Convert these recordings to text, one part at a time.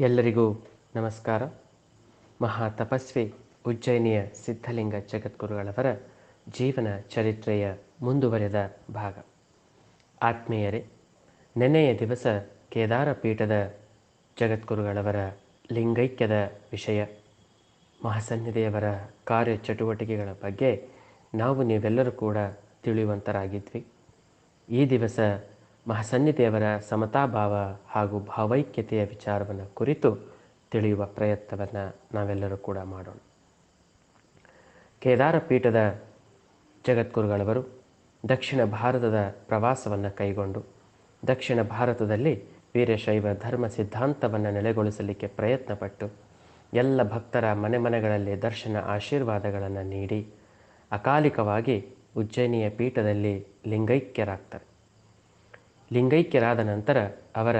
ಎಲ್ಲರಿಗೂ ನಮಸ್ಕಾರ. ಮಹಾ ತಪಸ್ವಿ ಉಜ್ಜಯಿನಿಯ ಸಿದ್ಧಲಿಂಗ ಜಗದ್ಗುರುಗಳವರ ಜೀವನ ಚರಿತ್ರೆಯ ಮುಂದುವರೆದ ಭಾಗ. ಆತ್ಮೀಯರೇ, ನೆನೆಯ ದಿವಸ ಕೇದಾರ ಪೀಠದ ಜಗದ್ಗುರುಗಳವರ ಲಿಂಗೈಕ್ಯದ ವಿಷಯ. ಮಹಾಸನ್ನಿಧಿಯವರ ಕಾರ್ಯಚಟುವಟಿಕೆಗಳ ಬಗ್ಗೆ ನಾವು ನೀವೆಲ್ಲರೂ ಕೂಡ ತಿಳಿಯುವಂತರಾಗಿದ್ವಿ ಈ ದಿವಸ ಮಹಾಸನ್ನಿಧಿಯವರ ಸಮತಾಭಾವ ಹಾಗೂ ಭಾವೈಕ್ಯತೆಯ ವಿಚಾರವನ್ನು ಕುರಿತು ತಿಳಿಯುವ ಪ್ರಯತ್ನವನ್ನು ನಾವೆಲ್ಲರೂ ಕೂಡ ಮಾಡೋಣ. ಕೇದಾರ ಪೀಠದ ಜಗದ್ಗುರುಗಳವರು ದಕ್ಷಿಣ ಭಾರತದ ಪ್ರವಾಸವನ್ನು ಕೈಗೊಂಡು ದಕ್ಷಿಣ ಭಾರತದಲ್ಲಿ ವೀರಶೈವ ಧರ್ಮ ಸಿದ್ಧಾಂತವನ್ನು ನೆಲೆಗೊಳಿಸಲಿಕ್ಕೆ ಪ್ರಯತ್ನಪಟ್ಟು ಎಲ್ಲ ಭಕ್ತರ ಮನೆ ಮನೆಗಳಲ್ಲಿ ದರ್ಶನ ಆಶೀರ್ವಾದಗಳನ್ನು ನೀಡಿ ಅಕಾಲಿಕವಾಗಿ ಉಜ್ಜಯಿನಿಯ ಪೀಠದಲ್ಲಿ ಲಿಂಗೈಕ್ಯರಾಗ್ತಾರೆ. ಲಿಂಗೈಕ್ಯರಾದ ನಂತರ ಅವರ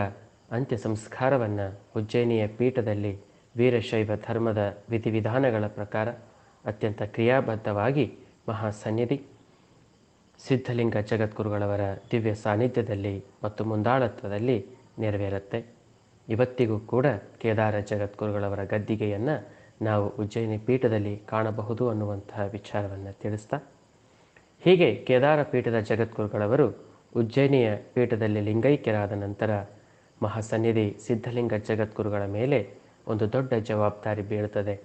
ಅಂತ್ಯ ಸಂಸ್ಕಾರವನ್ನು ಉಜ್ಜಯಿನಿಯ ಪೀಠದಲ್ಲಿ ವೀರಶೈವ ಧರ್ಮದ ವಿಧಿವಿಧಾನಗಳ ಪ್ರಕಾರ ಅತ್ಯಂತ ಕ್ರಿಯಾಬದ್ಧವಾಗಿ ಮಹಾಸನ್ನಿಧಿ. ಸಿದ್ಧಲಿಂಗ ಜಗದ್ಗುರುಗಳವರ ದಿವ್ಯ ಸಾನ್ನಿಧ್ಯದಲ್ಲಿ ಮತ್ತು ಮುಂದಾಳತ್ವದಲ್ಲಿ ನೆರವೇರುತ್ತೆ. ಇವತ್ತಿಗೂ ಕೂಡ ಕೇದಾರ ಜಗದ್ಗುರುಗಳವರ ಗದ್ದಿಗೆಯನ್ನು ನಾವು ಉಜ್ಜಯಿನಿ ಪೀಠದಲ್ಲಿ ಕಾಣಬಹುದು ಅನ್ನುವಂತಹ ವಿಚಾರವನ್ನು ತಿಳಿಸ್ತಾ. ಹೀಗೆ ಕೇದಾರ ಪೀಠದ ಜಗದ್ಗುರುಗಳವರು ಉಜ್ಜಯಿನಿಯ ಪೀಠದಲ್ಲಿ ಲಿಂಗೈಕ್ಯರಾದ ನಂತರ ಮಹಾಸನ್ನಿಧಿ ಸಿದ್ಧಲಿಂಗ ಜಗದ್ಗುರುಗಳ ಮೇಲೆ ಒಂದು ದೊಡ್ಡ ಜವಾಬ್ದಾರಿ ಬೀಳುತ್ತದೆ.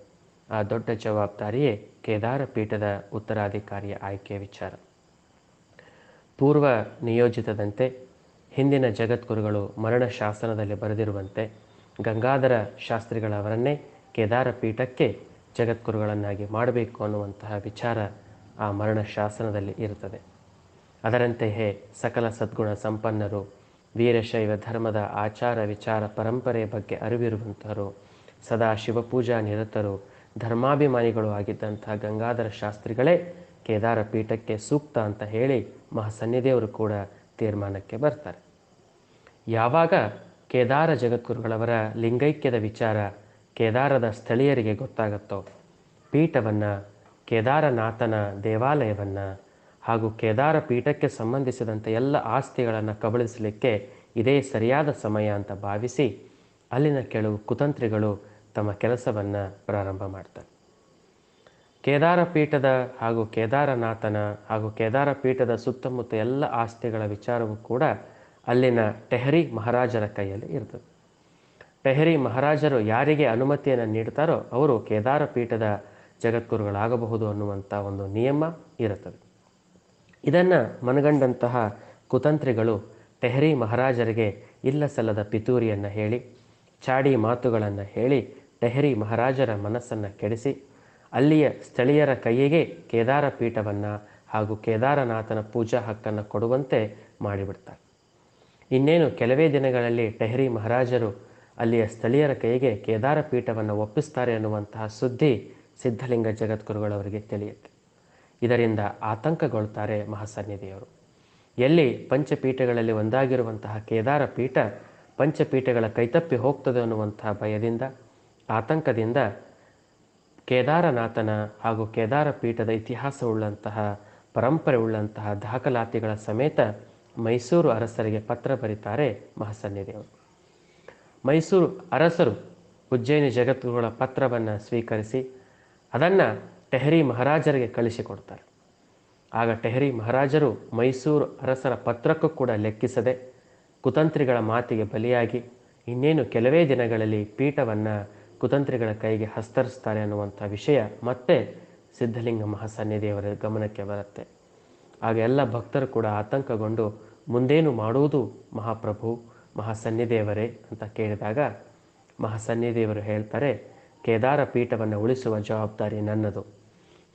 ಆ ದೊಡ್ಡ ಜವಾಬ್ದಾರಿಯೇ ಕೇದಾರ ಪೀಠದ ಉತ್ತರಾಧಿಕಾರಿಯ ಆಯ್ಕೆಯ ವಿಚಾರ. ಪೂರ್ವ ನಿಯೋಜಿತದಂತೆ ಹಿಂದಿನ ಜಗದ್ಗುರುಗಳು ಮರಣ ಶಾಸನದಲ್ಲಿ ಬರೆದಿರುವಂತೆ ಗಂಗಾಧರ ಶಾಸ್ತ್ರಿಗಳವರನ್ನೇ ಕೇದಾರ ಪೀಠಕ್ಕೆ ಜಗದ್ಗುರುಗಳನ್ನಾಗಿ ಮಾಡಬೇಕು ಅನ್ನುವಂತಹ ವಿಚಾರ ಆ ಮರಣ ಶಾಸನದಲ್ಲಿ ಇರುತ್ತದೆ. ಅದರಂತೆಯೇ ಸಕಲ ಸದ್ಗುಣ ಸಂಪನ್ನರು, ವೀರಶೈವ ಧರ್ಮದ ಆಚಾರ ವಿಚಾರ ಪರಂಪರೆಯ ಬಗ್ಗೆ ಅರಿವಿರುವಂತಹರು ಸದಾ ಶಿವಪೂಜಾ ನಿರತರು, ಧರ್ಮಾಭಿಮಾನಿಗಳು ಆಗಿದ್ದಂಥ ಗಂಗಾಧರ ಶಾಸ್ತ್ರಿಗಳೇ ಕೇದಾರ ಪೀಠಕ್ಕೆ ಸೂಕ್ತ ಅಂತ ಹೇಳಿ ಮಹಾಸನ್ನಿದೇವರು ಕೂಡ ತೀರ್ಮಾನಕ್ಕೆ ಬರ್ತಾರೆ. ಯಾವಾಗ ಕೇದಾರ ಜಗದ್ಗುರುಗಳವರ ಲಿಂಗೈಕ್ಯದ ವಿಚಾರ ಕೇದಾರದ ಸ್ಥಳೀಯರಿಗೆ ಗೊತ್ತಾಗುತ್ತೋ, ಪೀಠವನ್ನು ಕೇದಾರನಾಥನ ದೇವಾಲಯವನ್ನು ಹಾಗೂ ಕೇದಾರ ಪೀಠಕ್ಕೆ ಸಂಬಂಧಿಸಿದಂಥ ಎಲ್ಲ ಆಸ್ತಿಗಳನ್ನು ಕಬಳಿಸಲಿಕ್ಕೆ ಇದೇ ಸರಿಯಾದ ಸಮಯ ಅಂತ ಭಾವಿಸಿ ಅಲ್ಲಿನ ಕೆಲವು ಕುತಂತ್ರಿಗಳು ತಮ್ಮ ಕೆಲಸವನ್ನು ಪ್ರಾರಂಭ ಮಾಡ್ತಾರೆ. ಕೇದಾರ ಪೀಠದ ಹಾಗೂ ಕೇದಾರನಾಥನ ಹಾಗೂ ಕೇದಾರ ಪೀಠದ ಸುತ್ತಮುತ್ತ ಎಲ್ಲ ಆಸ್ತಿಗಳ ವಿಚಾರವೂ ಕೂಡ ಅಲ್ಲಿನ ಟೆಹರಿ ಮಹಾರಾಜರ ಕೈಯಲ್ಲಿ ಇರ್ತದೆ. ಟೆಹರಿ ಮಹಾರಾಜರು ಯಾರಿಗೆ ಅನುಮತಿಯನ್ನು ನೀಡ್ತಾರೋ ಅವರು ಕೇದಾರ ಪೀಠದ ಜಗದ್ಗುರುಗಳಾಗಬಹುದು ಅನ್ನುವಂಥ ಒಂದು ನಿಯಮ ಇರುತ್ತದೆ. ಇದನ್ನು ಮನಗಂಡಂತಹ ಕುತಂತ್ರಿಗಳು ಟೆಹರಿ ಮಹಾರಾಜರಿಗೆ ಇಲ್ಲ ಸಲ್ಲದ ಪಿತೂರಿಯನ್ನು ಹೇಳಿ, ಚಾಡಿ ಮಾತುಗಳನ್ನು ಹೇಳಿ ಟೆಹರಿ ಮಹಾರಾಜರ ಮನಸ್ಸನ್ನು ಕೆಡಿಸಿ, ಅಲ್ಲಿಯ ಸ್ಥಳೀಯರ ಕೈಯಿಗೆ ಕೇದಾರ ಪೀಠವನ್ನು ಹಾಗೂ ಕೇದಾರನಾಥನ ಪೂಜಾ ಹಕ್ಕನ್ನು ಕೊಡುವಂತೆ ಮಾಡಿಬಿಡ್ತಾರೆ. ಇನ್ನೇನು ಕೆಲವೇ ದಿನಗಳಲ್ಲಿ ಟೆಹರಿ ಮಹಾರಾಜರು ಅಲ್ಲಿಯ ಸ್ಥಳೀಯರ ಕೈಗೆ ಕೇದಾರ ಪೀಠವನ್ನು ಒಪ್ಪಿಸ್ತಾರೆ ಅನ್ನುವಂತಹ ಸುದ್ದಿ ಸಿದ್ಧಲಿಂಗ ಜಗದ್ಗುರುಗಳವರಿಗೆ ತಿಳಿಯುತ್ತೆ. ಇದರಿಂದ ಆತಂಕಗೊಳ್ತಾರೆ ಮಹಾಸನ್ನಿಧಿಯವರು. ಎಲ್ಲಿ ಪಂಚಪೀಠಗಳಲ್ಲಿ ಒಂದಾಗಿರುವಂತಹ ಕೇದಾರ ಪೀಠ ಪಂಚಪೀಠಗಳ ಕೈತಪ್ಪಿ ಹೋಗ್ತದೆ ಅನ್ನುವಂತಹ ಭಯದಿಂದ, ಆತಂಕದಿಂದ ಕೇದಾರನಾಥನ ಹಾಗೂ ಕೇದಾರ ಪೀಠದ ಇತಿಹಾಸವುಳ್ಳಂತಹ ಪರಂಪರೆ ಉಳ್ಳಂತಹ ದಾಖಲಾತಿಗಳ ಸಮೇತ ಮೈಸೂರು ಅರಸರಿಗೆ ಪತ್ರ ಬರೀತಾರೆ ಮಹಾಸನ್ನಿಧಿಯವರು. ಮೈಸೂರು ಅರಸರು ಉಜ್ಜಯಿನಿ ಜಗದ್ಗುರುಗಳ ಪತ್ರವನ್ನು ಸ್ವೀಕರಿಸಿ, ಅದನ್ನು ಟೆಹರಿ ಮಹಾರಾಜರಿಗೆ ಕಳಿಸಿಕೊಡ್ತಾರೆ. ಆಗ ಟೆಹರಿ ಮಹಾರಾಜರು ಮೈಸೂರು ಅರಸರ ಪತ್ರಕ್ಕೂ ಕೂಡ ಲೆಕ್ಕಿಸದೆ ಕುತಂತ್ರಿಗಳ ಮಾತಿಗೆ ಬಲಿಯಾಗಿ ಇನ್ನೇನು ಕೆಲವೇ ದಿನಗಳಲ್ಲಿ ಪೀಠವನ್ನು ಕುತಂತ್ರಿಗಳ ಕೈಗೆ ಹಸ್ತರಿಸ್ತಾರೆ ಅನ್ನುವಂಥ ವಿಷಯ ಮತ್ತೆ ಸಿದ್ಧಲಿಂಗ ಮಹಾಸನ್ನಿಧಿಯವರ ಗಮನಕ್ಕೆ ಬರುತ್ತೆ. ಆಗ ಎಲ್ಲ ಭಕ್ತರು ಕೂಡ ಆತಂಕಗೊಂಡು ಮುಂದೇನು ಮಾಡುವುದು ಮಹಾಪ್ರಭು, ಮಹಾಸನ್ನಿಧಿಯವರೇ ಅಂತ ಕೇಳಿದಾಗ ಮಹಾಸನ್ನಿಧಿಯವರು ಹೇಳ್ತಾರೆ, ಕೇದಾರ ಪೀಠವನ್ನು ಉಳಿಸುವ ಜವಾಬ್ದಾರಿ ನನ್ನದು.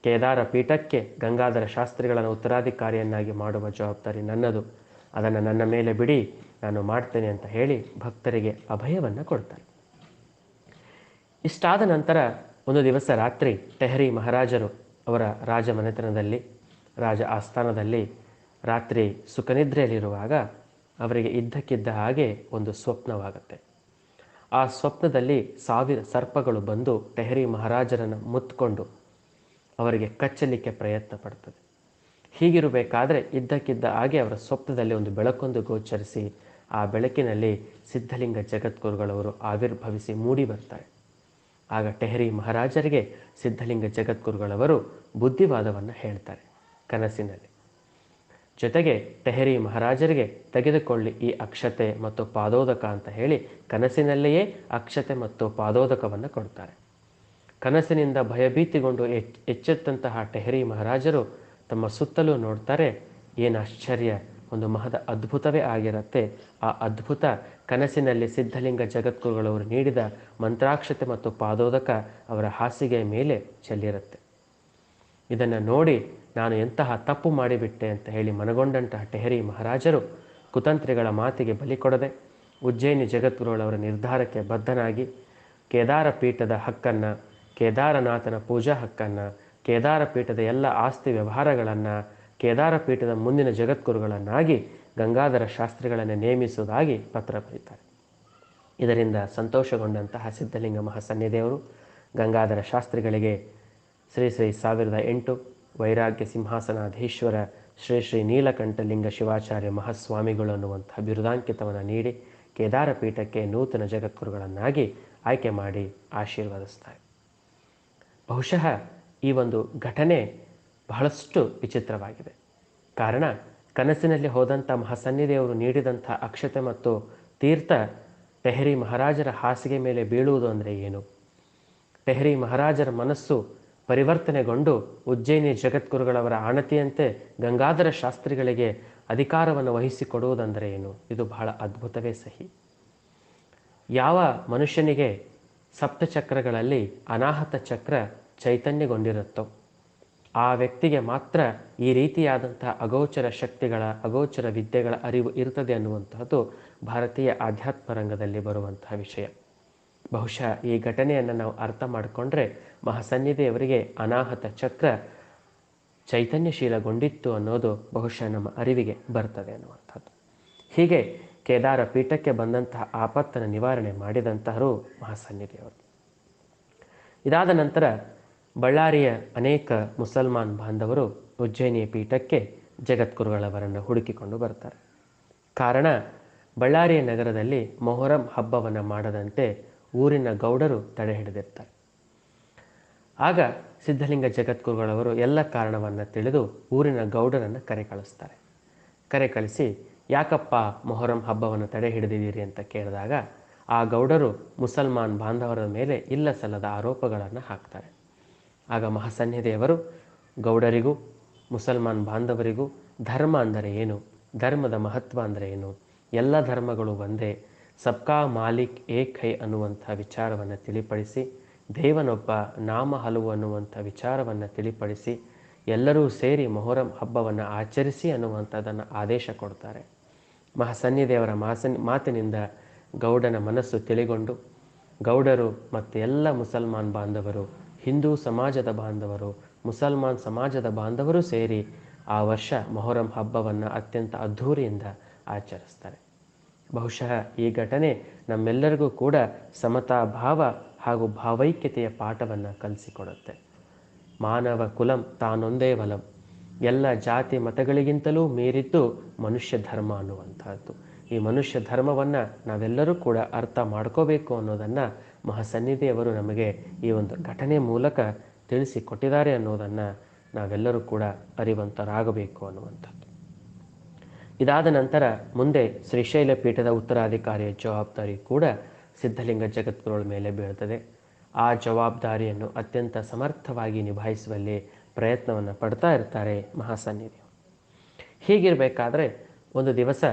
ಕೇದಾರ ಪೀಠಕ್ಕೆ ಗಂಗಾಧರ ಶಾಸ್ತ್ರಿಗಳನ್ನು ಉತ್ತರಾಧಿಕಾರಿಯನ್ನಾಗಿ ಮಾಡುವ ಜವಾಬ್ದಾರಿ ನನ್ನದು. ಅದನ್ನು ನನ್ನ ಮೇಲೆ ಬಿಡಿ, ನಾನು ಮಾಡ್ತೇನೆ ಅಂತ ಹೇಳಿ ಭಕ್ತರಿಗೆ ಅಭಯವನ್ನು ಕೊಡ್ತಾರೆ. ಇಷ್ಟಾದ ನಂತರ ಒಂದು ದಿವಸ ರಾತ್ರಿ ಟೆಹರಿ ಮಹಾರಾಜರು ಅವರ ರಾಜ ಮನೆತನದಲ್ಲಿ ರಾಜ ಆಸ್ಥಾನದಲ್ಲಿ ರಾತ್ರಿ ಸುಖನಿದ್ರೆಯಲ್ಲಿರುವಾಗ ಅವರಿಗೆ ಇದ್ದಕ್ಕಿದ್ದ ಹಾಗೆ ಒಂದು ಸ್ವಪ್ನವಾಗುತ್ತೆ. ಆ ಸ್ವಪ್ನದಲ್ಲಿ ಸಾವಿರ ಸರ್ಪಗಳು ಬಂದು ಟೆಹರಿ ಮಹಾರಾಜರನ್ನು ಮುತ್ಕೊಂಡು ಅವರಿಗೆ ಕಚ್ಚಲಿಕ್ಕೆ ಪ್ರಯತ್ನ ಪಡ್ತದೆ. ಹೀಗಿರಬೇಕಾದ್ರೆ ಇದ್ದಕ್ಕಿದ್ದ ಹಾಗೆ ಅವರ ಸ್ವಪ್ನದಲ್ಲಿ ಒಂದು ಬೆಳಕೊಂದು ಗೋಚರಿಸಿ ಆ ಬೆಳಕಿನಲ್ಲಿ ಸಿದ್ಧಲಿಂಗ ಜಗದ್ಗುರುಗಳವರು ಆವಿರ್ಭವಿಸಿ ಮೂಡಿ ಬರ್ತಾರೆ. ಆಗ ಟೆಹರಿ ಮಹಾರಾಜರಿಗೆ ಸಿದ್ಧಲಿಂಗ ಜಗದ್ಗುರುಗಳವರು ಬುದ್ಧಿವಾದವನ್ನು ಹೇಳ್ತಾರೆ ಕನಸಿನಲ್ಲಿ. ಜೊತೆಗೆ ಟೆಹರಿ ಮಹಾರಾಜರಿಗೆ ತೆಗೆದುಕೊಳ್ಳಿ ಈ ಅಕ್ಷತೆ ಮತ್ತು ಪಾದೋದಕ ಅಂತ ಹೇಳಿ ಕನಸಿನಲ್ಲಿಯೇ ಅಕ್ಷತೆ ಮತ್ತು ಪಾದೋದಕವನ್ನು ಕೊಡ್ತಾರೆ. ಕನಸಿನಿಂದ ಭಯಭೀತಿಗೊಂಡು ಎಚ್, ಎಚ್ಚೆತ್ತಂತಹ ಟೆಹರಿ ಮಹಾರಾಜರು ತಮ್ಮ ಸುತ್ತಲೂ ನೋಡ್ತಾರೆ, ಏನು ಆಶ್ಚರ್ಯ, ಒಂದು ಮಹದ ಅದ್ಭುತವೇ ಆಗಿರುತ್ತೆ. ಆ ಅದ್ಭುತ ಕನಸಿನಲ್ಲಿ ಸಿದ್ಧಲಿಂಗ ಜಗದ್ಗುರುಗಳವರು ನೀಡಿದ ಮಂತ್ರಾಕ್ಷತೆ ಮತ್ತು ಪಾದೋದಕ ಅವರ ಹಾಸಿಗೆಯ ಮೇಲೆ ಚೆಲ್ಲಿರುತ್ತೆ. ಇದನ್ನು ನೋಡಿ ನಾನು ಎಂತಹ ತಪ್ಪು ಮಾಡಿಬಿಟ್ಟೆ ಅಂತ ಹೇಳಿ ಮನಗೊಂಡಂತಹ ಟೆಹರಿ ಮಹಾರಾಜರು ಕುತಂತ್ರಿಗಳ ಮಾತಿಗೆ ಬಲಿ ಕೊಡದೆ ಉಜ್ಜಯಿನಿ ಜಗದ್ಗುರುಗಳವರ ನಿರ್ಧಾರಕ್ಕೆ ಬದ್ಧನಾಗಿ ಕೇದಾರ ಪೀಠದ ಹಕ್ಕನ್ನು ಕೇದಾರನಾಥನ ಪೂಜಾ ಹಕ್ಕನ್ನು ಕೇದಾರ ಪೀಠದ ಎಲ್ಲ ಆಸ್ತಿ ವ್ಯವಹಾರಗಳನ್ನು ಕೇದಾರ ಪೀಠದ ಮುಂದಿನ ಜಗದ್ಗುರುಗಳನ್ನಾಗಿ ಗಂಗಾಧರ ಶಾಸ್ತ್ರಿಗಳನ್ನು ನೇಮಿಸುವುದಾಗಿ ಪತ್ರ ಬರೀತಾರೆ. ಇದರಿಂದ ಸಂತೋಷಗೊಂಡಂತಹ ಸಿದ್ಧಲಿಂಗ ಮಹಾಸನ್ನಿದೇವರು ಗಂಗಾಧರ ಶಾಸ್ತ್ರಿಗಳಿಗೆ ಶ್ರೀ ಶ್ರೀ ಸಾವಿರದ ಎಂಟು ವೈರಾಗ್ಯ ಸಿಂಹಾಸನಾಧೀಶ್ವರ ಶ್ರೀ ಶ್ರೀ ನೀಲಕಂಠಲಿಂಗ ಶಿವಾಚಾರ್ಯ ಮಹಾಸ್ವಾಮಿಗಳು ಅನ್ನುವಂತಹ ಬಿರುದಾಂಕಿತವನ್ನು ನೀಡಿ ಕೇದಾರ ಪೀಠಕ್ಕೆ ನೂತನ ಜಗದ್ಗುರುಗಳನ್ನಾಗಿ ಆಯ್ಕೆ ಮಾಡಿ ಆಶೀರ್ವದಿಸ್ತಾರೆ ಬಹುಶಃ ಈ ಒಂದು ಘಟನೆ ಬಹಳಷ್ಟು ವಿಚಿತ್ರವಾಗಿದೆ. ಕಾರಣ, ಕನಸಿನಲ್ಲಿ ಹೋದಂಥ ಮಹಾಸನ್ನಿಧಿಯವರು ನೀಡಿದಂಥ ಅಕ್ಷತೆ ಮತ್ತು ತೀರ್ಥ ಟೆಹರಿ ಮಹಾರಾಜರ ಹಾಸಿಗೆ ಮೇಲೆ ಬೀಳುವುದು ಅಂದರೆ ಏನು? ಟೆಹರಿ ಮಹಾರಾಜರ ಮನಸ್ಸು ಪರಿವರ್ತನೆಗೊಂಡು ಉಜ್ಜಯಿನಿ ಜಗದ್ಗುರುಗಳವರ ಆಣತಿಯಂತೆ ಗಂಗಾಧರ ಶಾಸ್ತ್ರಿಗಳಿಗೆ ಅಧಿಕಾರವನ್ನು ವಹಿಸಿಕೊಡುವುದಂದರೆ ಏನು? ಇದು ಬಹಳ ಅದ್ಭುತವೇ ಸಹಿ. ಯಾವ ಮನುಷ್ಯನಿಗೆ ಸಪ್ತಚಕ್ರಗಳಲ್ಲಿ ಅನಾಹತ ಚಕ್ರ ಚೈತನ್ಯಗೊಂಡಿರುತ್ತೋ? ಆ ವ್ಯಕ್ತಿಗೆ ಮಾತ್ರ ಈ ರೀತಿಯಾದಂತಹ ಅಗೋಚರ ಶಕ್ತಿಗಳ, ಅಗೋಚರ ವಿದ್ಯೆಗಳ ಅರಿವು ಇರುತ್ತದೆ ಅನ್ನುವಂತಹದ್ದು ಭಾರತೀಯ ಆಧ್ಯಾತ್ಮ ರಂಗದಲ್ಲಿ ಬರುವಂತಹ ವಿಷಯ. ಬಹುಶಃ ಈ ಘಟನೆಯನ್ನು ನಾವು ಅರ್ಥ ಮಾಡಿಕೊಂಡ್ರೆ ಮಹಾಸನ್ನಿಧಿಯವರಿಗೆ ಅನಾಹತ ಚಕ್ರ ಚೈತನ್ಯಶೀಲಗೊಂಡಿತ್ತು ಅನ್ನೋದು ಬಹುಶಃ ನಮ್ಮ ಅರಿವಿಗೆ ಬರ್ತದೆ ಅನ್ನುವಂಥದ್ದು. ಹೀಗೆ ಕೇದಾರ ಪೀಠಕ್ಕೆ ಬಂದಂತಹ ಆಪತ್ತನ್ನು ನಿವಾರಣೆ ಮಾಡಿದಂತಹರು ಮಹಾಸನ್ನಿಧಿಯವರು ಇದಾದ ನಂತರ ಬಳ್ಳಾರಿಯ ಅನೇಕ ಮುಸಲ್ಮಾನ್ ಬಾಂಧವರು ಉಜ್ಜಯಿನಿಯ ಪೀಠಕ್ಕೆ ಜಗದ್ಗುರುಗಳವರನ್ನು ಹುಡುಕಿಕೊಂಡು ಬರ್ತಾರೆ. ಕಾರಣ, ಬಳ್ಳಾರಿಯ ನಗರದಲ್ಲಿ ಮೊಹರಂ ಹಬ್ಬವನ್ನು ಮಾಡದಂತೆ ಊರಿನ ಗೌಡರು ತಡೆ ಹಿಡಿದಿರ್ತಾರೆ. ಆಗ ಸಿದ್ಧಲಿಂಗ ಜಗದ್ಗುರುಗಳವರು ಎಲ್ಲ ಕಾರಣವನ್ನು ತಿಳಿದು ಊರಿನ ಗೌಡರನ್ನು ಕರೆ ಕಳಿಸ್ತಾರೆ. ಕರೆ ಕಳಿಸಿ, ಯಾಕಪ್ಪ ಮೊಹರಂ ಹಬ್ಬವನ್ನು ತಡೆ ಹಿಡಿದಿದ್ದೀರಿ? ಅಂತ ಕೇಳಿದಾಗ, ಆ ಗೌಡರು ಮುಸಲ್ಮಾನ್ ಬಾಂಧವರ ಮೇಲೆ ಇಲ್ಲ ಸಲ್ಲದ ಆರೋಪಗಳನ್ನು ಹಾಕ್ತಾರೆ. ಆಗ ಮಹಾಸನ್ನಿಧಿಯವರು ಗೌಡರಿಗೂ, ಮುಸಲ್ಮಾನ್ ಬಾಂಧವರಿಗೂ ಧರ್ಮ ಅಂದರೆ ಏನು? ಧರ್ಮದ ಮಹತ್ವ ಅಂದರೆ ಏನು? ಎಲ್ಲ ಧರ್ಮಗಳು ಒಂದೇ. ಸಬ್ಕಾ ಮಾಲಿಕ್ ಏಕ್ ಹೈ ಅನ್ನುವಂಥ ವಿಚಾರವನ್ನು ತಿಳಿಪಡಿಸಿ, ದೇವನೊಬ್ಬ ನಾಮ ಹಲವು ಅನ್ನುವಂಥ ವಿಚಾರವನ್ನು ತಿಳಿಪಡಿಸಿ, ಎಲ್ಲರೂ ಸೇರಿ ಮೊಹರಂ ಹಬ್ಬವನ್ನು ಆಚರಿಸಿ ಅನ್ನುವಂಥದ್ದನ್ನು ಆದೇಶ ಕೊಡ್ತಾರೆ. ಮಹಾಸನ್ನಿದೇವರ ಮಾಸನ್ ಮಾತಿನಿಂದ ಗೌಡನ ಮನಸ್ಸು ತಿಳಿಗೊಂಡು, ಗೌಡರು ಮತ್ತು ಎಲ್ಲ ಮುಸಲ್ಮಾನ್ ಬಾಂಧವರು ಹಿಂದೂ ಸಮಾಜದ ಬಾಂಧವರು, ಮುಸಲ್ಮಾನ್ ಸಮಾಜದ ಬಾಂಧವರು ಸೇರಿ ಆ ವರ್ಷ ಮೊಹರಂ ಹಬ್ಬವನ್ನು ಅತ್ಯಂತ ಅದ್ಧೂರಿಯಿಂದ ಆಚರಿಸ್ತಾರೆ. ಬಹುಶಃ ಈ ಘಟನೆ ನಮ್ಮೆಲ್ಲರಿಗೂ ಕೂಡ ಸಮತಾ ಭಾವ ಹಾಗೂ ಭಾವೈಕ್ಯತೆಯ ಪಾಠವನ್ನು ಕಲಿಸಿಕೊಡುತ್ತೆ. ಮಾನವ ಕುಲಂ ತಾನೊಂದೇ ವಲಂ. ಎಲ್ಲ ಜಾತಿ ಮತಗಳಿಗಿಂತಲೂ ಮೀರಿದ್ದು ಮನುಷ್ಯ ಧರ್ಮ ಅನ್ನುವಂಥದ್ದು ಈ ಮನುಷ್ಯ ಧರ್ಮವನ್ನು ನಾವೆಲ್ಲರೂ ಕೂಡ ಅರ್ಥ ಮಾಡ್ಕೋಬೇಕು ಅನ್ನೋದನ್ನು ಮಹಾಸನ್ನಿಧಿಯವರು ನಮಗೆ ಈ ಒಂದು ಘಟನೆ ಮೂಲಕ ತಿಳಿಸಿಕೊಟ್ಟಿದ್ದಾರೆ ಅನ್ನೋದನ್ನು ನಾವೆಲ್ಲರೂ ಕೂಡ ಅರಿವಂತರಾಗಬೇಕು ಅನ್ನುವಂಥದ್ದು. ಇದಾದ ನಂತರ ಮುಂದೆ ಶ್ರೀಶೈಲ ಪೀಠದ ಉತ್ತರಾಧಿಕಾರಿಯ ಜವಾಬ್ದಾರಿ ಕೂಡ ಸಿದ್ಧಲಿಂಗ ಜಗದ್ಗುರುಗಳ ಮೇಲೆ ಬೀಳ್ತದೆ. ಆ ಜವಾಬ್ದಾರಿಯನ್ನು ಅತ್ಯಂತ ಸಮರ್ಥವಾಗಿ ನಿಭಾಯಿಸುವಲ್ಲಿ ಪ್ರಯತ್ನವನ್ನು ಪಡ್ತಾ ಇರ್ತಾರೆ ಮಹಾಸನ್ನಿಧಿ ಹೀಗಿರಬೇಕಾದ್ರೆ ಒಂದು ದಿವಸ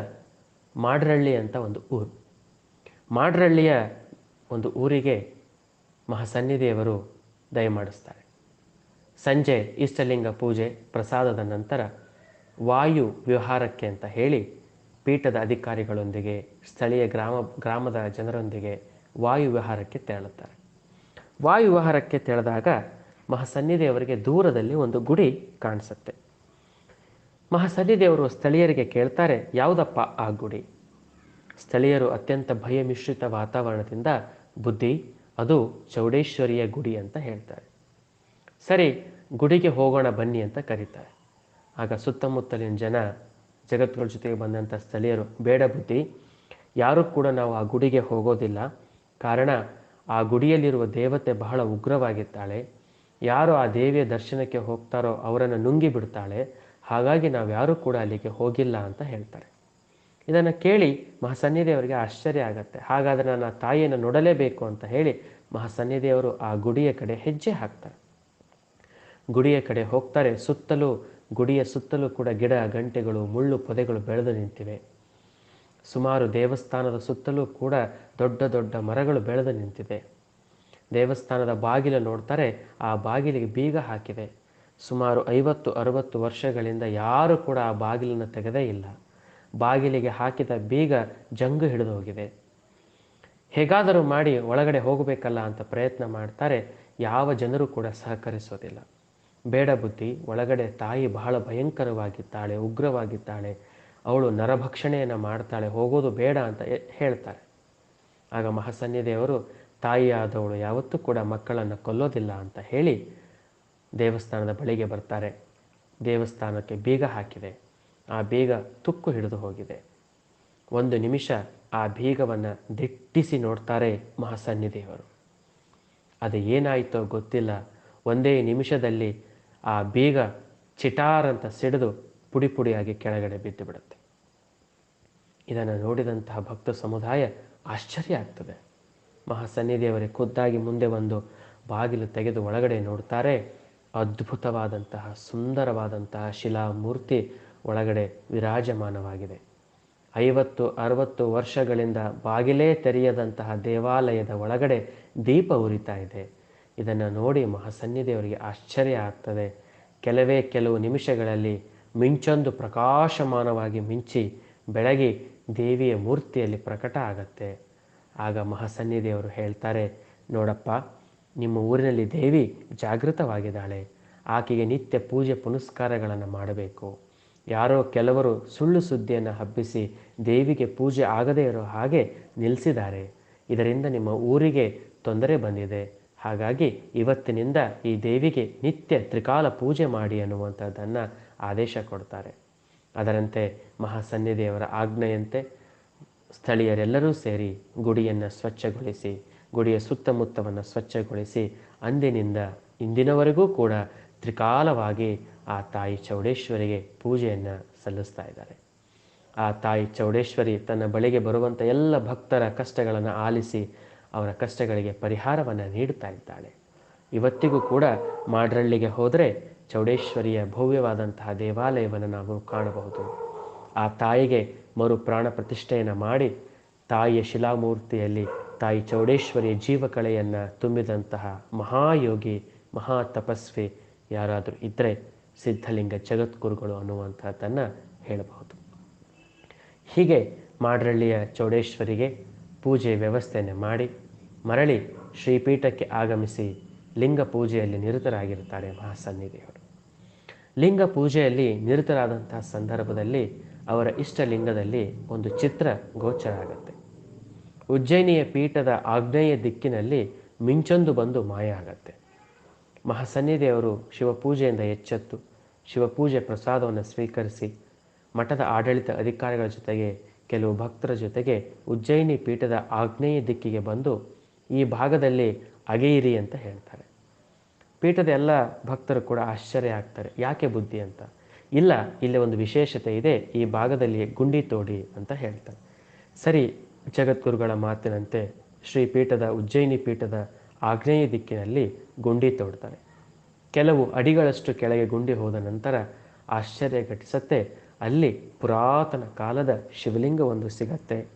ಮಾಡ್ರಳ್ಳಿ ಅಂತ ಒಂದು ಊರು. ಮಾಡ್ರಳ್ಳಿಯ ಒಂದು ಊರಿಗೆ ಮಹಾಸನ್ನಿಧಿಯವರು ದಯಮಾಡಿಸ್ತಾರೆ ಸಂಜೆ ಇಷ್ಟಲಿಂಗ ಪೂಜೆ ಪ್ರಸಾದದ ನಂತರ ವಾಯು ವ್ಯವಹಾರಕ್ಕೆ ಅಂತ ಹೇಳಿ ಪೀಠದ ಅಧಿಕಾರಿಗಳೊಂದಿಗೆ, ಸ್ಥಳೀಯ ಗ್ರಾಮ, ಗ್ರಾಮದ ಜನರೊಂದಿಗೆ ವಾಯು ವಿಹಾರಕ್ಕೆ ತೆರಳುತ್ತಾರೆ. ವಾಯು ವಿಹಾರಕ್ಕೆ ತೆರಳಿದಾಗ ಮಹಾಸನ್ನಿಧಿಯವರಿಗೆ ದೂರದಲ್ಲಿ ಒಂದು ಗುಡಿ ಕಾಣಿಸುತ್ತೆ. ಮಹಾಸನ್ನಿಧಿಯವರು ಸ್ಥಳೀಯರಿಗೆ ಕೇಳ್ತಾರೆ, ಯಾವುದಪ್ಪ ಆ ಗುಡಿ? ಸ್ಥಳೀಯರು ಅತ್ಯಂತ ಭಯ ಮಿಶ್ರಿತ ವಾತಾವರಣದಿಂದ ಬುದ್ಧಿ, ಅದು ಚೌಡೇಶ್ವರಿಯ ಗುಡಿ ಅಂತ ಹೇಳ್ತಾರೆ. ಸರಿ, ಗುಡಿಗೆ ಹೋಗೋಣ ಬನ್ನಿ ಅಂತ ಕರೀತಾರೆ. ಆಗ ಸುತ್ತಮುತ್ತಲಿನ ಜನ ಜಗತ್ತುಗಳ ಜೊತೆಗೆ ಬಂದಂಥ ಸ್ಥಳೀಯರು, ಬೇಡ ಬುದ್ಧಿ, ಯಾರೂ ಕೂಡ ನಾವು ಆ ಗುಡಿಗೆ ಹೋಗೋದಿಲ್ಲ. ಕಾರಣ, ಆ ಗುಡಿಯಲ್ಲಿರುವ ದೇವತೆ ಬಹಳ ಉಗ್ರವಾಗಿದ್ದಾಳೆ ಯಾರು ಆ ದೇವಿಯ ದರ್ಶನಕ್ಕೆ ಹೋಗ್ತಾರೋ ಅವರನ್ನು ನುಂಗಿ ಬಿಡ್ತಾಳೆ ಹಾಗಾಗಿ ನಾವು ಯಾರೂ ಕೂಡ ಅಲ್ಲಿಗೆ ಹೋಗಿಲ್ಲ ಅಂತ ಹೇಳ್ತಾರೆ. ಇದನ್ನು ಕೇಳಿ ಮಹಾಸನ್ನಿದೇವರಿಗೆ ಆಶ್ಚರ್ಯ ಆಗತ್ತೆ. ಹಾಗಾದರೆ ನನ್ನ ತಾಯಿಯನ್ನು ನೋಡಲೇಬೇಕು ಅಂತ ಹೇಳಿ ಮಹಾಸನ್ನಿದೇವರು ಆ ಗುಡಿಯ ಕಡೆ ಹೆಜ್ಜೆ ಹಾಕ್ತಾರೆ. ಗುಡಿಯ ಕಡೆ ಹೋಗ್ತಾರೆ. ಸುತ್ತಲೂ, ಗುಡಿಯ ಸುತ್ತಲೂ ಕೂಡ ಗಿಡ, ಗಂಟೆಗಳು, ಮುಳ್ಳು, ಪೊದೆಗಳು ಬೆಳೆದು ನಿಂತಿವೆ. ಸುಮಾರು ದೇವಸ್ಥಾನದ ಸುತ್ತಲೂ ಕೂಡ ದೊಡ್ಡ ದೊಡ್ಡ ಮರಗಳು ಬೆಳೆದು ನಿಂತಿದೆ. ದೇವಸ್ಥಾನದ ಬಾಗಿಲು ನೋಡ್ತಾರೆ. ಆ ಬಾಗಿಲಿಗೆ ಬೀಗ ಹಾಕಿದೆ. ಸುಮಾರು ಐವತ್ತು, ಅರವತ್ತು ವರ್ಷಗಳಿಂದ ಯಾರೂ ಕೂಡ ಆ ಬಾಗಿಲನ್ನು ತೆಗೆದೇ ಇಲ್ಲ. ಬಾಗಿಲಿಗೆ ಹಾಕಿದ ಬೀಗ ಜಂಗು ಹಿಡಿದು ಹೋಗಿದೆ. ಹೇಗಾದರೂ ಮಾಡಿ ಒಳಗಡೆ ಹೋಗಬೇಕಲ್ಲ ಅಂತ ಪ್ರಯತ್ನ ಮಾಡ್ತಾರೆ, ಯಾವ ಜನರು ಕೂಡ ಸಹಕರಿಸೋದಿಲ್ಲ. ಬೇಡ ಬುದ್ಧಿ, ಒಳಗಡೆ ತಾಯಿ ಬಹಳ ಭಯಂಕರವಾಗಿದ್ದಾಳೆ, ಉಗ್ರವಾಗಿದ್ದಾಳೆ, ಅವಳು ನರಭಕ್ಷಣೆಯನ್ನು ಮಾಡ್ತಾಳೆ, ಹೋಗೋದು ಬೇಡ ಅಂತ ಹೇಳ್ತಾರೆ. ಆಗ ಮಹಾಸನ್ನಿದೇವರು ತಾಯಿಯಾದವಳು ಯಾವತ್ತೂ ಕೂಡ ಮಕ್ಕಳನ್ನು ಕೊಲ್ಲೋದಿಲ್ಲ ಅಂತ ಹೇಳಿ ದೇವಸ್ಥಾನದ ಬಳಿಗೆ ಬರ್ತಾರೆ. ದೇವಸ್ಥಾನಕ್ಕೆ ಬೀಗ ಹಾಕಿದೆ. ಆ ಬೀಗ ತುಕ್ಕು ಹಿಡಿದು ಹೋಗಿದೆ. ಒಂದು ನಿಮಿಷ ಆ ಬೀಗವನ್ನು ದಿಟ್ಟಿಸಿ ನೋಡ್ತಾರೆ ಮಹಾಸನ್ನಿದೇವರು ಅದು ಏನಾಯಿತೋ ಗೊತ್ತಿಲ್ಲ. ಒಂದೇ ನಿಮಿಷದಲ್ಲಿ ಆ ಬೀಗ ಚಿಟಾರ್ ಅಂತ ಸಿಡಿದು ಪುಡಿ ಪುಡಿಯಾಗಿ ಕೆಳಗಡೆ ಬಿದ್ದು ಬಿಡುತ್ತೆ. ಇದನ್ನು ನೋಡಿದಂತಹ ಭಕ್ತ ಸಮುದಾಯ ಆಶ್ಚರ್ಯ ಆಗ್ತದೆ. ಮಹಾಸನ್ನಿದೇವರೇ ಖುದ್ದಾಗಿ ಮುಂದೆ ಒಂದು ಬಾಗಿಲು ತೆಗೆದು ಒಳಗಡೆ ನೋಡ್ತಾರೆ. ಅದ್ಭುತವಾದಂತಹ ಸುಂದರವಾದಂತಹ ಶಿಲಾಮೂರ್ತಿ ಒಳಗಡೆ ವಿರಾಜಮಾನವಾಗಿದೆ. ಐವತ್ತು, ಅರವತ್ತು ವರ್ಷಗಳಿಂದ ಬಾಗಿಲೇ ತೆರೆಯದಂತಹ ದೇವಾಲಯದ ಒಳಗಡೆ ದೀಪ ಉರಿತಾ ಇದೆ. ಇದನ್ನು ನೋಡಿ ಮಹಾಸನ್ನಿಧಿಯವರಿಗೆ ಆಶ್ಚರ್ಯ ಆಗ್ತದೆ. ಕೆಲವೇ ಕೆಲವು ನಿಮಿಷಗಳಲ್ಲಿ ಮಿಂಚೊಂದು ಪ್ರಕಾಶಮಾನವಾಗಿ ಮಿಂಚಿ ಬೆಳಗಿ ದೇವಿಯ ಮೂರ್ತಿಯಲ್ಲಿ ಪ್ರಕಟ ಆಗತ್ತೆ. ಆಗ ಮಹಾಸನ್ನಿಧಿಯವರು ಹೇಳ್ತಾರೆ, ನೋಡಪ್ಪ, ನಿಮ್ಮ ಊರಿನಲ್ಲಿ ದೇವಿ ಜಾಗೃತವಾಗಿದ್ದಾಳೆ. ಆಕೆಗೆ ನಿತ್ಯ ಪೂಜೆ ಪುನಸ್ಕಾರಗಳನ್ನು ಮಾಡಬೇಕು. ಯಾರೋ ಕೆಲವರು ಸುಳ್ಳು ಸುದ್ದಿಯನ್ನು ಹಬ್ಬಿಸಿ ದೇವಿಗೆ ಪೂಜೆ ಆಗದೇ ಇರೋ ಹಾಗೆ ನಿಲ್ಲಿಸಿದ್ದಾರೆ ಇದರಿಂದ ನಿಮ್ಮ ಊರಿಗೆ ತೊಂದರೆ ಬಂದಿದೆ. ಹಾಗಾಗಿ ಇವತ್ತಿನಿಂದ ಈ ದೇವಿಗೆ ನಿತ್ಯ ತ್ರಿಕಾಲ ಪೂಜೆ ಮಾಡಿ ಅನ್ನುವಂಥದ್ದನ್ನು ಆದೇಶ ಕೊಡ್ತಾರೆ. ಅದರಂತೆ ಮಹಾಸನ್ನಿಧಿಯವರ ಆಜ್ಞೆಯಂತೆ ಸ್ಥಳೀಯರೆಲ್ಲರೂ ಸೇರಿ ಗುಡಿಯನ್ನು ಸ್ವಚ್ಛಗೊಳಿಸಿ, ಗುಡಿಯ ಸುತ್ತಮುತ್ತವನ್ನು ಸ್ವಚ್ಛಗೊಳಿಸಿ, ಅಂದಿನಿಂದ ಇಂದಿನವರೆಗೂ ಕೂಡ ತ್ರಿಕಾಲವಾಗಿ ಆ ತಾಯಿ ಚೌಡೇಶ್ವರಿಗೆ ಪೂಜೆಯನ್ನು ಸಲ್ಲಿಸ್ತಾ ಇದ್ದಾರೆ. ಆ ತಾಯಿ ಚೌಡೇಶ್ವರಿ ತನ್ನ ಬಳಿಗೆ ಬರುವಂಥ ಎಲ್ಲ ಭಕ್ತರ ಕಷ್ಟಗಳನ್ನು ಆಲಿಸಿ ಅವರ ಕಷ್ಟಗಳಿಗೆ ಪರಿಹಾರವನ್ನು ನೀಡುತ್ತಾ ಇದ್ದಾಳೆ. ಇವತ್ತಿಗೂ ಕೂಡ ಮಾಡ್ರಳ್ಳಿಗೆ ಹೋದರೆ ಚೌಡೇಶ್ವರಿಯ ಭವ್ಯವಾದಂತಹ ದೇವಾಲಯವನ್ನು ನಾವು ಕಾಣಬಹುದು. ಆ ತಾಯಿಗೆ ಮರು ಪ್ರಾಣ ಪ್ರತಿಷ್ಠೆಯನ್ನು ಮಾಡಿ ತಾಯಿಯ ಶಿಲಾಮೂರ್ತಿಯಲ್ಲಿ ತಾಯಿ ಚೌಡೇಶ್ವರಿಯ ಜೀವಕಳೆಯನ್ನು ತುಂಬಿದಂತಹ ಮಹಾಯೋಗಿ, ಮಹಾ ತಪಸ್ವಿ ಯಾರಾದರೂ ಇದ್ದರೆ ಸಿದ್ಧಲಿಂಗ ಜಗದ್ಗುರುಗಳು ಅನ್ನುವಂಥದ್ದನ್ನು ಹೇಳಬಹುದು. ಹೀಗೆ ಮಾಡ್ರಳ್ಳಿಯ ಚೌಡೇಶ್ವರಿಗೆ ಪೂಜೆ ವ್ಯವಸ್ಥೆಯನ್ನು ಮಾಡಿ ಮರಳಿ ಶ್ರೀಪೀಠಕ್ಕೆ ಆಗಮಿಸಿ ಲಿಂಗ ಪೂಜೆಯಲ್ಲಿ ನಿರತರಾಗಿರುತ್ತಾರೆ ಮಹಾಸನ್ನಿಧಿಯವರು. ಲಿಂಗ ಪೂಜೆಯಲ್ಲಿ ನಿರತರಾದಂತಹ ಸಂದರ್ಭದಲ್ಲಿ ಅವರ ಇಷ್ಟಲಿಂಗದಲ್ಲಿ ಒಂದು ಚಿತ್ರ ಗೋಚರ ಆಗುತ್ತೆ. ಉಜ್ಜಯಿನಿಯ ಪೀಠದ ಆಗ್ನೇಯ ದಿಕ್ಕಿನಲ್ಲಿ ಮಿಂಚೊಂದು ಬಂದು ಮಾಯ ಆಗತ್ತೆ. ಮಹಾಸನ್ನಿಧಿಯವರು ಶಿವಪೂಜೆಯಿಂದ ಎಚ್ಚೆತ್ತು. ಶಿವಪೂಜೆ ಪ್ರಸಾದವನ್ನು ಸ್ವೀಕರಿಸಿ ಮಠದ ಆಡಳಿತ ಅಧಿಕಾರಿಗಳ ಜೊತೆಗೆ ಕೆಲವು ಭಕ್ತರ ಜೊತೆಗೆ ಉಜ್ಜಯಿನಿ ಪೀಠದ ಆಗ್ನೇಯ ದಿಕ್ಕಿಗೆ ಬಂದು ಈ ಭಾಗದಲ್ಲಿ ಅಗೆಯಿರಿ ಅಂತ ಹೇಳ್ತಾರೆ. ಪೀಠದ ಎಲ್ಲ ಭಕ್ತರು ಕೂಡ ಆಶ್ಚರ್ಯ ಆಗ್ತಾರೆ. ಯಾಕೆ ಬುದ್ಧಿ ಅಂತ? ಇಲ್ಲ, ಇಲ್ಲಿ ಒಂದು ವಿಶೇಷತೆ ಇದೆ. ಈ ಭಾಗದಲ್ಲಿ ಗುಂಡಿ ತೋಡಿ ಅಂತ ಹೇಳ್ತಾರೆ. ಸರಿ, ಜಗದ್ಗುರುಗಳ ಮಾತಿನಂತೆ ಶ್ರೀ ಪೀಠದ ಉಜ್ಜಯಿನಿ ಪೀಠದ ಆಗ್ನೇಯ ದಿಕ್ಕಿನಲ್ಲಿ ಗುಂಡಿ ತೋಡ್ತಾನೆ. ಕೆಲವು ಅಡಿಗಳಷ್ಟು ಕೆಳಗೆ ಗುಂಡಿ ಹೋದ ನಂತರ ಆಶ್ಚರ್ಯ ಘಟಿಸತ್ತೆ. ಅಲ್ಲಿ ಪುರಾತನ ಕಾಲದ ಶಿವಲಿಂಗ ಒಂದು ಸಿಗತ್ತೆ.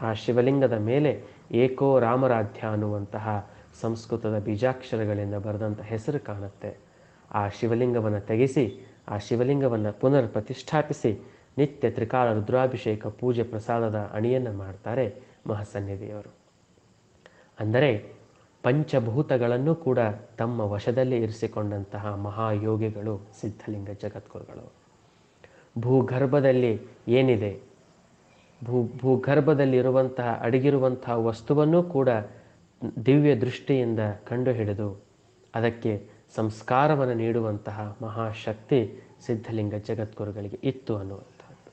ಆ ಶಿವಲಿಂಗದ ಮೇಲೆ ಏಕೋ ರಾಮರಾಧ್ಯ ಅನ್ನುವಂತಹ ಸಂಸ್ಕೃತದ ಬೀಜಾಕ್ಷರಗಳಿಂದ ಬರೆದಂಥ ಹೆಸರು ಕಾಣುತ್ತೆ. ಆ ಶಿವಲಿಂಗವನ್ನು ತೆಗೆಸಿ, ಆ ಶಿವಲಿಂಗವನ್ನು ಪುನರ್ ಪ್ರತಿಷ್ಠಾಪಿಸಿ ನಿತ್ಯ ತ್ರಿಕಾಲ ರುದ್ರಾಭಿಷೇಕ ಪೂಜೆ ಪ್ರಸಾದದ ಅಣಿಯನ್ನು ಮಾಡ್ತಾರೆ ಮಹಾಸನ್ನಿಧಿಯವರು. ಅಂದರೆ ಪಂಚಭೂತಗಳನ್ನು ಕೂಡ ತಮ್ಮ ವಶದಲ್ಲಿ ಇರಿಸಿಕೊಂಡಂತಹ ಮಹಾಯೋಗಿಗಳು ಸಿದ್ಧಲಿಂಗ ಜಗದ್ಗುರುಗಳು. ಭೂಗರ್ಭದಲ್ಲಿ ಏನಿದೆ? ಭೂ, ಭೂಗರ್ಭದಲ್ಲಿರುವಂತಹ, ಅಡಗಿರುವಂತಹ ವಸ್ತುವನ್ನು ಕೂಡ ದಿವ್ಯ ದೃಷ್ಟಿಯಿಂದ ಕಂಡುಹಿಡಿದು ಅದಕ್ಕೆ ಸಂಸ್ಕಾರವನ್ನು ನೀಡುವಂತಹ ಮಹಾಶಕ್ತಿ ಸಿದ್ಧಲಿಂಗ ಜಗದ್ಗುರುಗಳಿಗೆ ಇತ್ತು ಅನ್ನುವಂಥದ್ದು.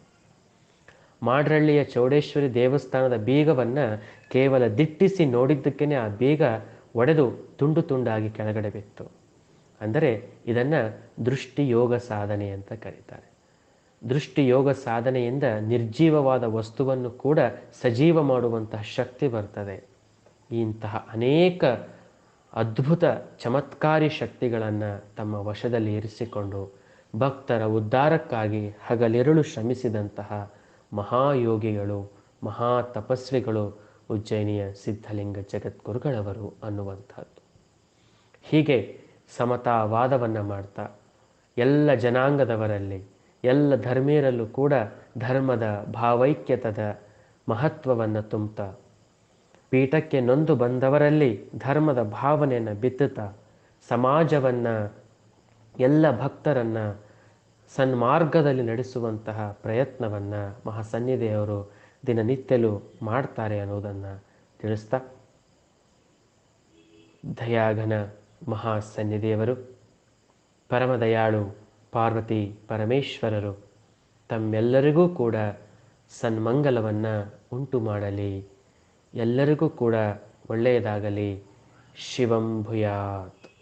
ಮಾಡ್ರಳ್ಳಿಯ ಚೌಡೇಶ್ವರಿ ದೇವಸ್ಥಾನದ ಬೀಗವನ್ನು ಕೇವಲ ದಿಟ್ಟಿಸಿ ನೋಡಿದ್ದಕ್ಕೇ ಆ ಬೀಗ ಒಡೆದು ತುಂಡು ತುಂಡಾಗಿ ಕೆಳಗಡೆ ಬಿತ್ತು. ಅಂದರೆ ಇದನ್ನು ದೃಷ್ಟಿಯೋಗ ಸಾಧನೆ ಅಂತ ಕರೀತಾರೆ. ದೃಷ್ಟಿ ಯೋಗ ಸಾಧನೆಯಿಂದ ನಿರ್ಜೀವವಾದ ವಸ್ತುವನ್ನು ಕೂಡ ಸಜೀವ ಮಾಡುವಂತಹ ಶಕ್ತಿ ಬರ್ತದೆ. ಇಂತಹ ಅನೇಕ ಅದ್ಭುತ ಚಮತ್ಕಾರಿ ಶಕ್ತಿಗಳನ್ನು ತಮ್ಮ ವಶದಲ್ಲಿ ಇರಿಸಿಕೊಂಡು ಭಕ್ತರ ಉದ್ಧಾರಕ್ಕಾಗಿ ಹಗಲಿರುಳು ಶ್ರಮಿಸಿದಂತಹ ಮಹಾಯೋಗಿಗಳು, ಮಹಾ ತಪಸ್ವಿಗಳು ಉಜ್ಜಯಿನಿಯ ಸಿದ್ಧಲಿಂಗ ಜಗದ್ಗುರುಗಳವರು ಅನ್ನುವಂಥದ್ದು. ಹೀಗೆ ಸಮತಾವಾದವನ್ನು ಮಾಡ್ತಾ, ಎಲ್ಲ ಜನಾಂಗದವರಲ್ಲಿ, ಎಲ್ಲ ಧರ್ಮೀಯರಲ್ಲೂ ಕೂಡ ಧರ್ಮದ ಭಾವೈಕ್ಯತದ ಮಹತ್ವವನ್ನು ತುಂಬುತ್ತಾ, ಪೀಠಕ್ಕೆ ನೊಂದು ಬಂದವರಲ್ಲಿ ಧರ್ಮದ ಭಾವನೆಯನ್ನು ಬಿತ್ತುತ್ತಾ, ಸಮಾಜವನ್ನು, ಎಲ್ಲ ಭಕ್ತರನ್ನು ಸನ್ಮಾರ್ಗದಲ್ಲಿ ನಡೆಸುವಂತಹ ಪ್ರಯತ್ನವನ್ನು ಮಹಾಸನ್ನಿಧಿಯವರು ದಿನನಿತ್ಯಲೂ ಮಾಡ್ತಾರೆ ಅನ್ನೋದನ್ನು ತಿಳಿಸ್ತಾ ದಯಾಘನ ಮಹಾಸನ್ನಿಧಿಯವರು, ಪರಮದಯಾಳು ಪಾರ್ವತಿ ಪರಮೇಶ್ವರರು ತಮ್ಮೆಲ್ಲರಿಗೂ ಕೂಡ ಸನ್ಮಂಗಲವನ್ನು ಉಂಟು ಮಾಡಲಿ, ಎಲ್ಲರಿಗೂ ಕೂಡ ಒಳ್ಳೆಯದಾಗಲಿ. ಶಿವಂ ಭೂಯಾತ್.